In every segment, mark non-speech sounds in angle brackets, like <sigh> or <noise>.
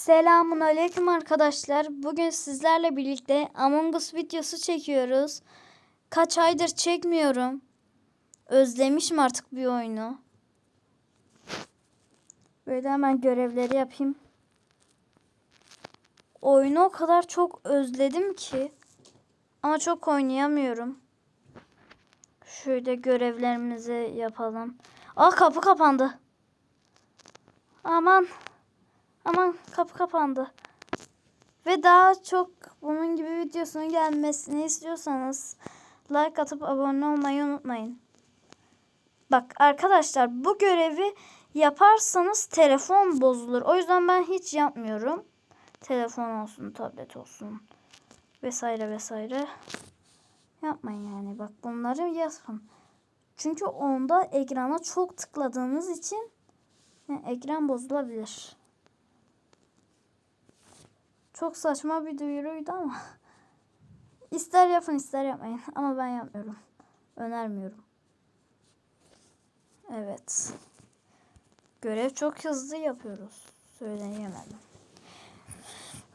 Selamun aleyküm arkadaşlar. Bugün sizlerle birlikte Among Us videosu çekiyoruz. Kaç aydır çekmiyorum. Özlemişim artık bir oyunu. Böyle hemen görevleri yapayım. Oyunu o kadar çok özledim ki. Ama çok oynayamıyorum. Şöyle görevlerimizi yapalım. Aa kapı kapandı. Aman. Aman kapı kapandı. Ve daha çok bunun gibi videosunun gelmesini istiyorsanız like atıp abone olmayı unutmayın. Bak arkadaşlar bu görevi yaparsanız telefon bozulur. O yüzden ben hiç yapmıyorum. Telefon olsun, tablet olsun vesaire vesaire. Yapmayın yani. Bak bunları yapın. Çünkü onda ekrana çok tıkladığınız için yani ekran bozulabilir. Çok saçma bir duyuruydu ama. <laughs> İster yapın ister yapmayın. Ama ben yapmıyorum. Önermiyorum. Evet. Görev çok hızlı yapıyoruz. Söyleyemedim.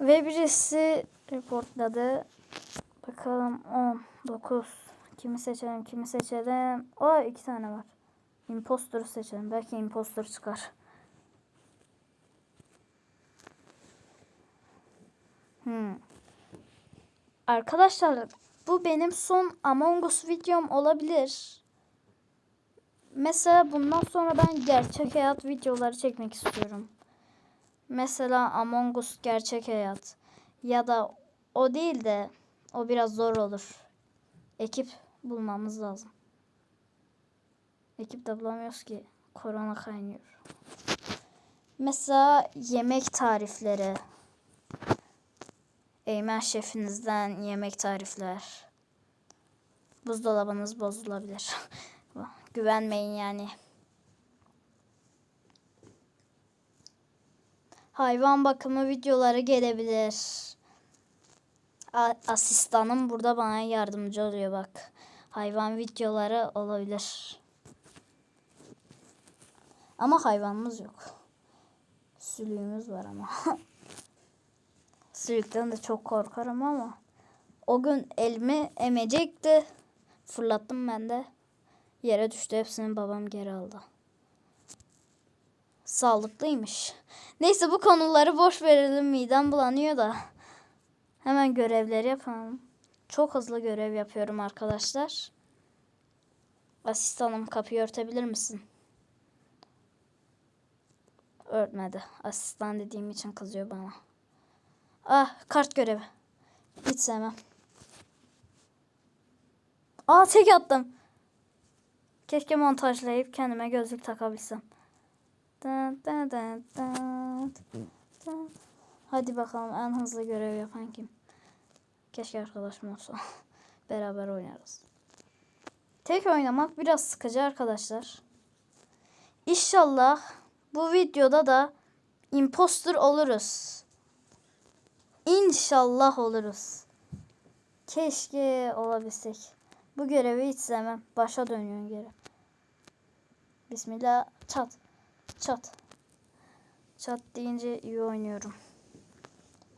Ve birisi reportladı. Bakalım 10, 9. Kimi seçelim, kimi seçelim. O iki tane var. Imposter'ı seçelim. Belki imposter çıkar. Hmm. Arkadaşlar bu benim son Among Us videom olabilir. Mesela bundan sonra ben gerçek hayat videoları çekmek istiyorum. Mesela Among Us gerçek hayat. Ya da o değil de o biraz zor olur. Ekip bulmamız lazım. Ekip de bulamıyoruz ki. Korona kaynıyor. Mesela yemek tarifleri. Eymen şefinizden yemek tarifler. Buzdolabınız bozulabilir. <laughs> Güvenmeyin yani. Hayvan bakımı videoları gelebilir. A- asistanım burada bana yardımcı oluyor bak. Hayvan videoları olabilir. Ama hayvanımız yok. Sülüğümüz var ama. <laughs> Sülükten de çok korkarım ama. O gün elimi emecekti. Fırlattım ben de. Yere düştü hepsini babam geri aldı. Sağlıklıymış. Neyse bu konuları boş verelim. Midem bulanıyor da. Hemen görevleri yapalım. Çok hızlı görev yapıyorum arkadaşlar. Asistanım kapıyı örtebilir misin? Örtmedi. Asistan dediğim için kızıyor bana. Ah kart görevi. Hiç sevmem. Aa tek attım. Keşke montajlayıp kendime gözlük takabilsem. Hadi bakalım en hızlı görev yapan kim? Keşke arkadaşım olsa. <laughs> Beraber oynarız. Tek oynamak biraz sıkıcı arkadaşlar. İnşallah bu videoda da imposter oluruz. İnşallah oluruz. Keşke olabilsek. Bu görevi hiç sevmem. Başa dönüyorsun geri. Bismillah. Çat. Çat. Çat deyince iyi oynuyorum.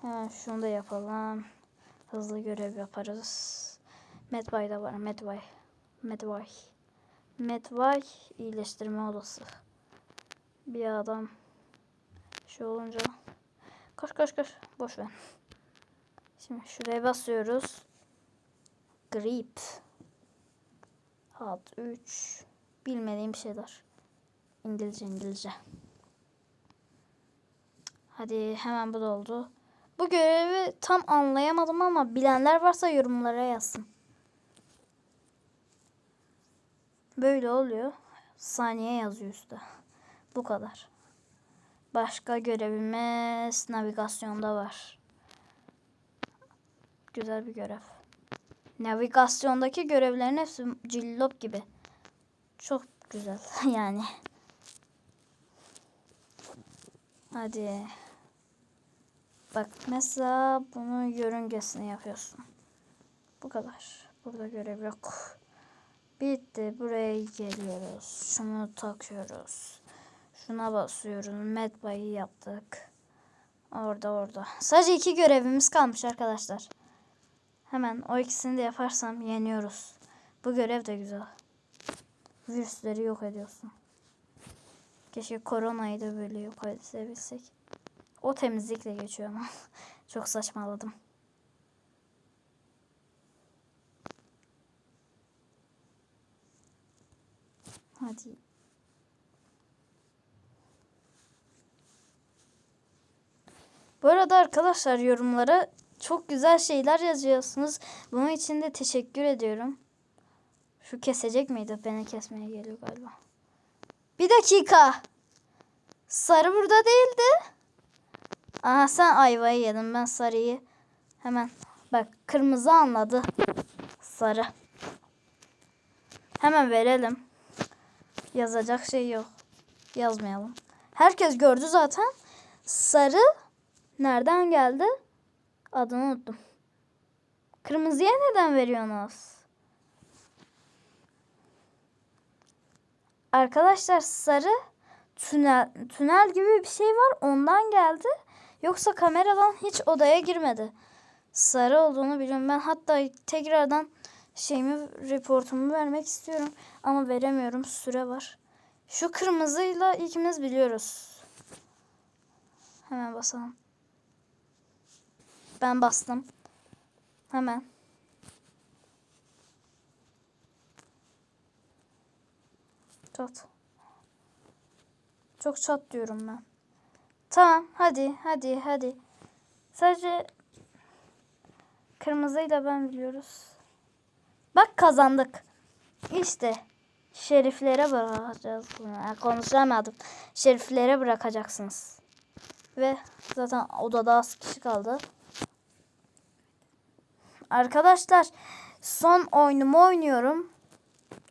Hemen şunu da yapalım. Hızlı görev yaparız. Medvay da var. Medvay. Medvay. Medvay iyileştirme odası. Bir adam şu olunca koş koş koş boş ver. Şimdi şuraya basıyoruz. Grip. Hat 3. Bilmediğim şeyler. İngilizce İngilizce. Hadi hemen bu da oldu. Bu görevi tam anlayamadım ama bilenler varsa yorumlara yazsın. Böyle oluyor. Saniye yazıyor üstte. Bu kadar. Başka görevimiz navigasyonda var. Güzel bir görev. Navigasyondaki görevlerin hepsi cillop gibi. Çok güzel <laughs> yani. Hadi. Bak mesela bunun yörüngesini yapıyorsun. Bu kadar. Burada görev yok. Bitti. Buraya geliyoruz. Şunu takıyoruz. Şuna basıyoruz. Medbay'ı yaptık. Orada orada. Sadece iki görevimiz kalmış arkadaşlar. Hemen o ikisini de yaparsam yeniyoruz. Bu görev de güzel. Virüsleri yok ediyorsun. Keşke koronayı da böyle yok edebilsek. O temizlikle geçiyor ama. <laughs> Çok saçmaladım. Hadi. Bu arada arkadaşlar yorumlara çok güzel şeyler yazıyorsunuz. Bunun için de teşekkür ediyorum. Şu kesecek miydi? Beni kesmeye geliyor galiba. Bir dakika. Sarı burada değildi. Aha sen ayvayı yedin. Ben sarıyı hemen bak kırmızı anladı. Sarı. Hemen verelim. Yazacak şey yok. Yazmayalım. Herkes gördü zaten. Sarı nereden geldi? Adını unuttum. Kırmızıya neden veriyorsunuz? Arkadaşlar sarı tünel tünel gibi bir şey var. Ondan geldi. Yoksa kameradan hiç odaya girmedi. Sarı olduğunu biliyorum. Ben hatta tekrardan şeyimi reportumu vermek istiyorum ama veremiyorum. Süre var. Şu kırmızıyla ikimiz biliyoruz. Hemen basalım. Ben bastım. Hemen. Çat. Çok çat diyorum ben. Tamam hadi hadi hadi. Sadece kırmızıyla ben biliyoruz. Bak kazandık. İşte şeriflere bırakacağız konuşamadım. Şeriflere bırakacaksınız. Ve zaten odada az kişi kaldı. Arkadaşlar son oyunumu oynuyorum.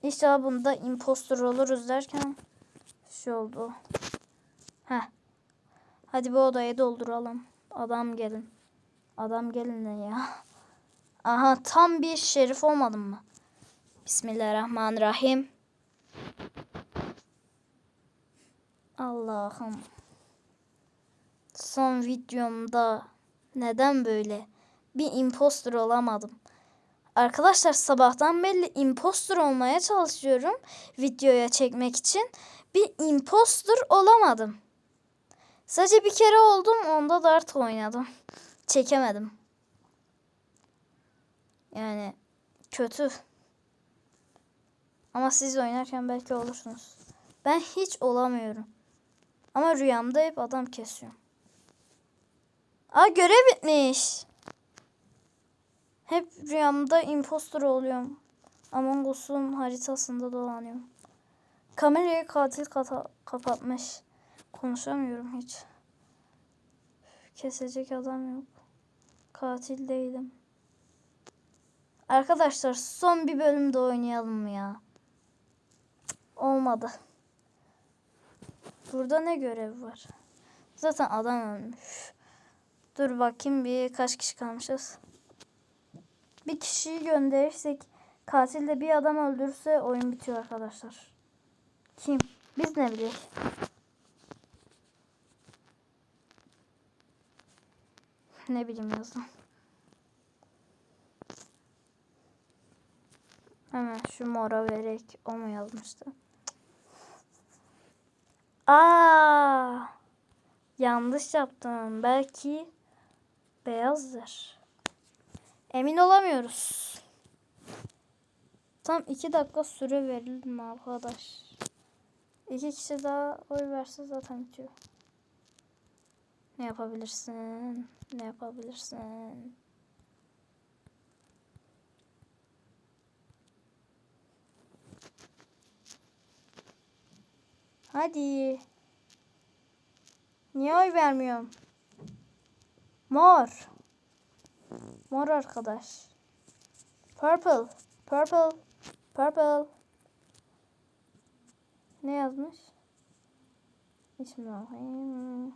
İnşallah bunda impostor oluruz derken şey oldu. Heh. Hadi bu odayı dolduralım. Adam gelin. Adam gelin ne ya? Aha tam bir şerif olmadım mı? Bismillahirrahmanirrahim. Allah'ım. Son videomda neden böyle bir impostor olamadım? Arkadaşlar sabahtan belli impostor olmaya çalışıyorum videoya çekmek için. Bir impostor olamadım. Sadece bir kere oldum onda dart oynadım. Çekemedim. Yani kötü. Ama siz oynarken belki olursunuz. Ben hiç olamıyorum. Ama rüyamda hep adam kesiyorum. Aa görev bitmiş. Hep rüyamda impostor oluyorum. Among Us'un haritasında dolanıyorum. Kamerayı katil kata kapatmış. Konuşamıyorum hiç. Kesecek adam yok. Katil değilim. Arkadaşlar son bir bölümde oynayalım ya? Olmadı. Burada ne görev var? Zaten adam ölmüş. Dur bakayım bir kaç kişi kalmışız. Bir kişiyi gönderirsek katil de bir adam öldürürse oyun bitiyor arkadaşlar. Kim? Biz ne bileyim. Ne bileyim yazdım. Hemen şu mora vererek o mu yazmıştı? Aa! Yanlış yaptım. Belki beyazdır. Emin olamıyoruz. Tam iki dakika süre verildi mi arkadaş? İki kişi daha oy verse zaten bitiyor. Ne yapabilirsin? Ne yapabilirsin? Hadi. Niye oy vermiyorum? Mor. Mor arkadaş. Purple. Purple. Purple. Ne yazmış? Bismillahirrahmanirrahim.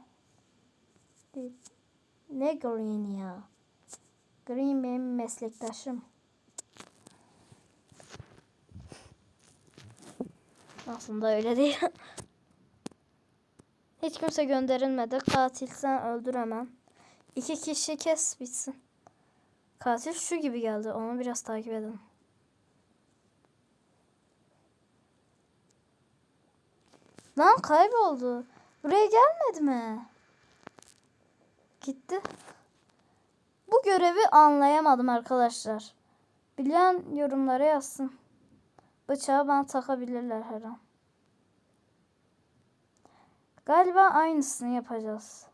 Ne green ya? Green benim meslektaşım. Aslında öyle değil. Hiç kimse gönderilmedi. Katil sen öldür hemen. İki kişi kes bitsin. Katil şu gibi geldi. Onu biraz takip edelim. Lan kayboldu. Buraya gelmedi mi? Gitti. Bu görevi anlayamadım arkadaşlar. Bilen yorumlara yazsın. Bıçağı bana takabilirler her an. Galiba aynısını yapacağız.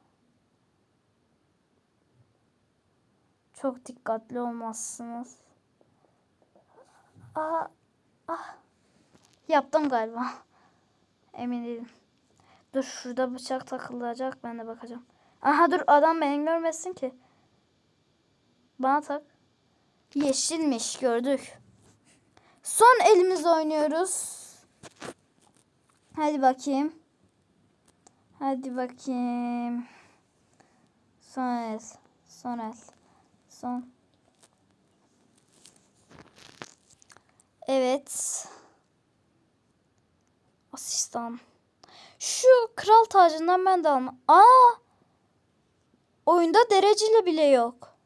Çok dikkatli olmazsınız. Aa, ah. Yaptım galiba. <laughs> Emin değilim. Dur şurada bıçak takılacak. Ben de bakacağım. Aha dur adam beni görmesin ki. Bana tak. Yeşilmiş gördük. Son elimizle oynuyoruz. Hadi bakayım. Hadi bakayım. Son el. Son el. Son. Evet. Asistan. Şu kral tacından ben de alma. Aa! Oyunda dereceli bile yok.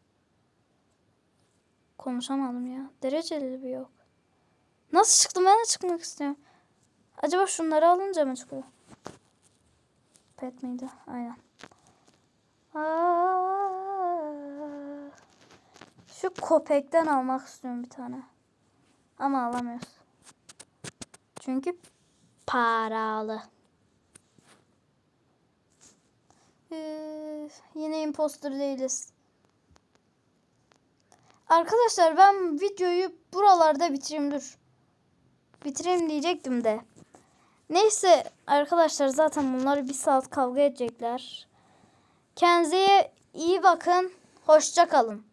Konuşamadım ya. Dereceli bile yok. Nasıl çıktım? Ben de çıkmak istiyorum. Acaba şunları alınca mı çıkıyor? Pet miydi? Aynen. Aa, şu köpekten almak istiyorum bir tane. Ama alamıyoruz. Çünkü paralı. Üf, yine imposter değiliz. Arkadaşlar ben videoyu buralarda bitireyim dur. Bitireyim diyecektim de. Neyse arkadaşlar zaten bunlar bir saat kavga edecekler. Kendinize iyi bakın. Hoşça kalın.